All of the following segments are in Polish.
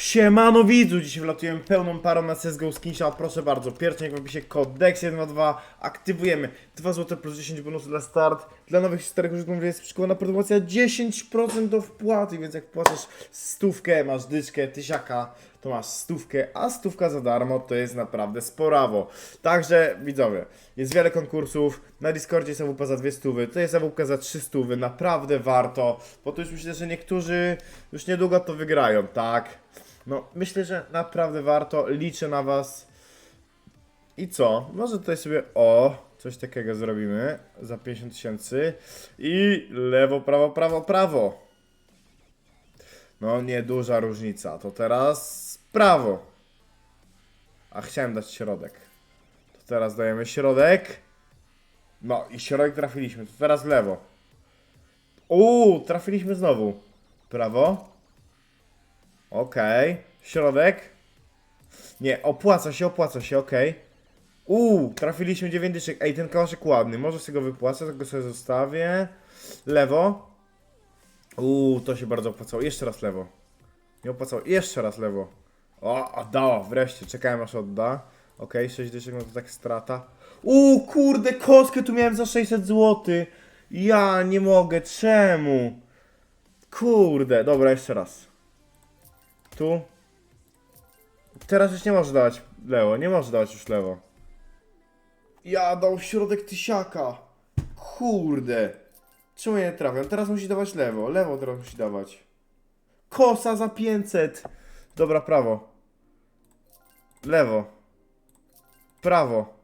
Siemano widzu, dzisiaj wlatujemy pełną parą na CSGO Skinshot, proszę bardzo, jak w opisie kod DEX122, aktywujemy 2 zł plus 10 bonusów dla start, dla nowych starych użytkowników jest przygotowana promocja 10% do wpłaty, więc jak płacisz stówkę, masz dyczkę, tysiaka, to masz stówkę, a stówka za darmo to jest naprawdę sporawo. Także widzowie, jest wiele konkursów, na Discordzie jest AWP za dwie stówy, to jest AWP za trzy stówy, naprawdę warto, bo to już myślę, że niektórzy już niedługo to wygrają, tak? No, myślę, że naprawdę warto, liczę na was. I co? Może tutaj sobie, o, coś takiego zrobimy za 50 tysięcy i lewo, prawo, prawo, prawo. No, nieduża różnica. To teraz prawo. A chciałem dać środek. To teraz dajemy środek. No i środek trafiliśmy. To teraz lewo. Uuu, trafiliśmy znowu. Prawo. Okej. Środek. Nie, opłaca się, opłaca się, okej. Uuu, trafiliśmy 9 dyszek. Ej, ten kałaszek ładny. Może sobie go wypłacę, to go sobie zostawię. Lewo. Uuu, to się bardzo opłacało. Jeszcze raz lewo. Nie opłacało. Jeszcze raz lewo. O, oddała, wreszcie. Czekałem aż odda. Okej, 6 dyszek, no to tak strata. Uuu, kurde, kostkę tu miałem za 600 zł. Ja nie mogę, czemu? Kurde, dobra, jeszcze raz. Tu. Teraz już nie może dawać lewo, nie może dawać już lewo. Ja dał w środek tysiaka. Kurde. Czemu ja nie trafiam? Teraz musi dawać lewo. Lewo teraz musi dawać. Kosa za 500. Dobra, prawo. Lewo. Prawo.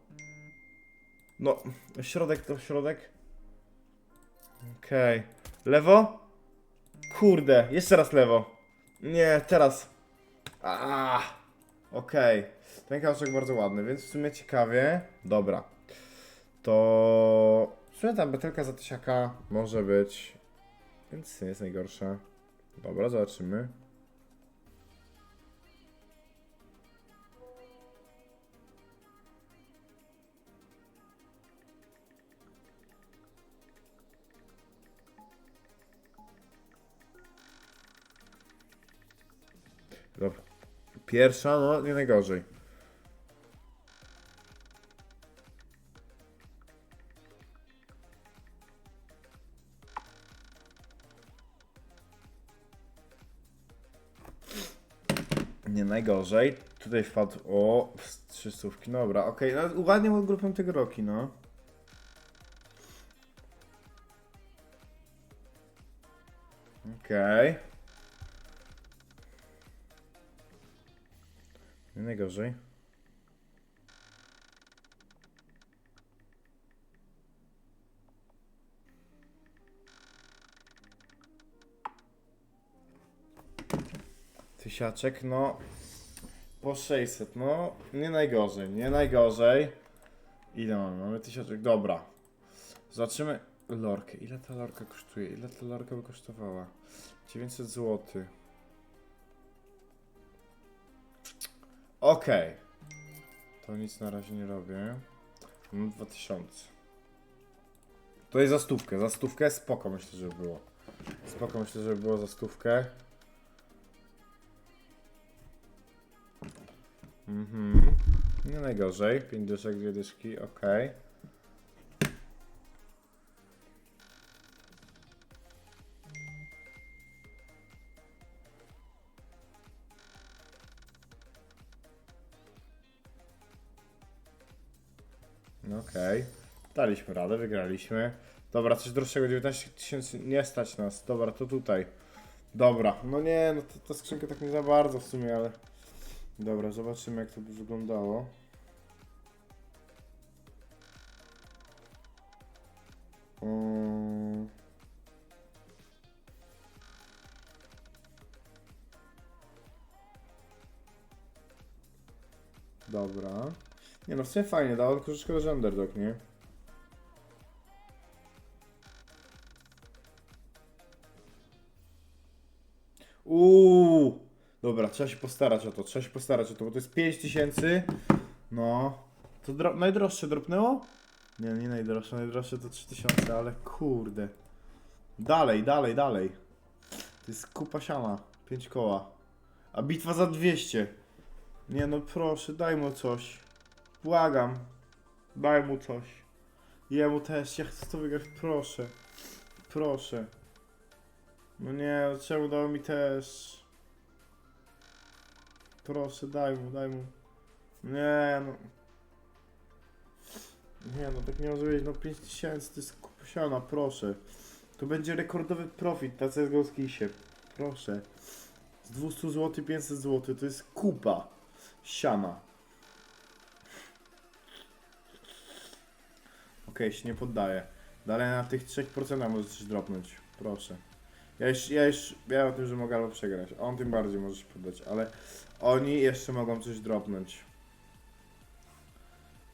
No, środek to środek. Okej. Lewo? Kurde, jeszcze raz lewo. Nie, teraz. A, Okej. Ten kawałek bardzo ładny, więc w sumie ciekawie. Dobra. To. W sumie ta betelka za tysiaka może być. Więc nie jest najgorsza. Dobra, zobaczymy. Dobra. Pierwsza, no nie najgorzej. Nie najgorzej. Tutaj wpadł. O, trzy stówki. Dobra, okej. No, ładnie od grupę tego roki, no. Okej. Nie najgorzej. Tysiaczek, no. Po 600, no. Nie najgorzej, nie najgorzej. Ile mamy? Mamy tysiaczek, dobra. Zobaczymy lorkę. Ile ta lorka kosztuje? Ile ta lorka by kosztowała? 900 zł. Okej. To nic na razie nie robię. Mam 2000. To jest za stówkę. Za stówkę spoko myślę, że było. Spoko myślę, że było za stówkę. Mhm. Nie najgorzej. 5 dyszek, 2 dyszki, okej. No Okej. Daliśmy radę, wygraliśmy. Dobra, coś droższego, 19 tysięcy, nie stać nas. Dobra, to tutaj. Dobra, no nie, no to, ta skrzynka tak nie za bardzo w sumie, ale... Dobra, zobaczymy jak to by wyglądało. Mm. Dobra. Nie no, w sumie fajnie, dało tylko szkoda, że underdog, nie? Uuu, dobra, trzeba się postarać o to, trzeba się postarać o to, bo to jest 5000. No, to dro najdroższe dropnęło? Nie, nie najdroższe, najdroższe to 3000, ale kurde. Dalej, dalej, dalej. To jest kupa siana, 5 koła. A bitwa za 200. Nie no proszę, daj mu coś. Błagam. Daj mu coś. Jemu też, ja chcę to wygrać, proszę. Proszę. No nie, no czemu dał mi też? Proszę, daj mu, daj mu. Nie no. Nie no, tak nie może być, no 5000 to jest kupiona, proszę. To będzie rekordowy profit na CSGO Skillsie. Proszę. Z 200 zł, 500 zł, to jest kupa. Siana. Okej, się nie poddaję. Dalej na tych 3% może coś dropnąć. Proszę. Ja już, ja już wiem o tym, że mogę albo przegrać. a On tym bardziej może się poddać, ale oni jeszcze mogą coś dropnąć.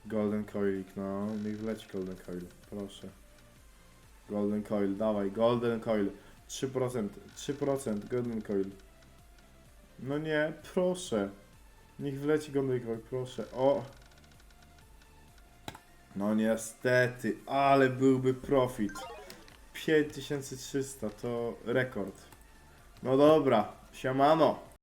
Golden Coilik, no. Niech wleci Golden Coil, proszę. Golden Coil, dawaj, Golden Coil. 3%, 3%, Golden Coil. No nie, proszę. Niech wleci Golden Coil, proszę. O! No niestety, ale byłby profit. 5300 to rekord. No dobra, siemano.